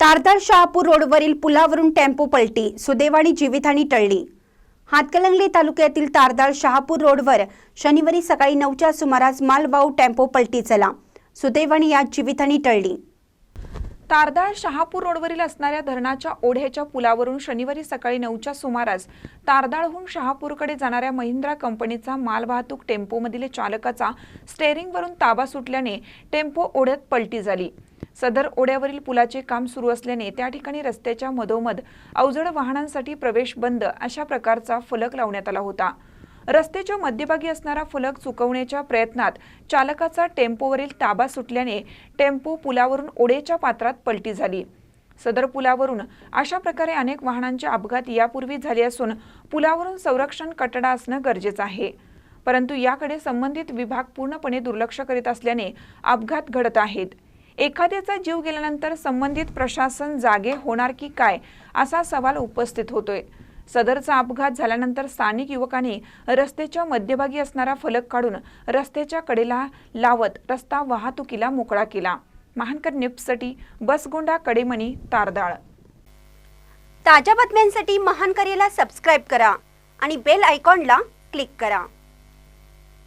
तारदाळ शहापूर रोडवरील पुलावरून टेम्पो पलटी सुदैवानी जीवितहानी टळली. हातकलंगले तालुक्यातील तारदाळ शहापूर रोडवर शनिवारी सकाळी नऊच्या सुमारास मालवाऊ टेम्पो पलटी चला. सुदैवानी यात जीवितहानी टळली. तारदाळ शहापूर रोडवरील असणाऱ्या धरणाच्या ओढ्याच्या पुलावरून शनिवारी सकाळी नऊच्या सुमारास तारदाळहून शहापूरकडे जाणाऱ्या महिंद्रा कंपनीचा मालवाहतूक टेम्पोमधील चालकाचा स्टेअरिंगवरून ताबा सुटल्याने टेम्पो ओढ्यात पलटी झाली. सदर ओढ्यावरील पुलाचे काम सुरू असल्याने त्या ठिकाणी रस्त्याच्या मधोमध अवजड वाहनांसाठी प्रवेश बंद अशा प्रकारचा फलक लावण्यात आला होता. रस्त्याच्या मध्यभागी असणारा फलक चुकवण्याच्या प्रयत्नात चालकाचा टेम्पोवरील ताबा सुटल्याने टेम्पो पुलावरून ओढेच्या पात्रात पलटी झाली. सदर पुलावरून अशा प्रकारे अनेक वाहनांचे अपघात यापूर्वी झाले असून पुलावरून संरक्षण कटडा असणं गरजेचं आहे. परंतु याकडे संबंधित विभाग पूर्णपणे दुर्लक्ष करीत असल्याने अपघात घडत आहेत. एखाद्याचा जीव गेल्यानंतर संबंधित प्रशासन जागे होणार की काय असा सवाल उपस्थित होतोय. सदरचा अपघात झाल्यानंतर स्थानिक युवकांनी रस्त्याच्या मध्यभागी असणारा फलक काढून रस्त्याच्या कडेला लावत रस्ता वाहतुकीला मोकळा केला. महानकर निप्ससाठी बसगोंडा कडेमणी तारदाळ. ताज्या बातम्यांसाठी महानकरेला सबस्क्राईब करा आणि बेल आयकॉनला क्लिक करा.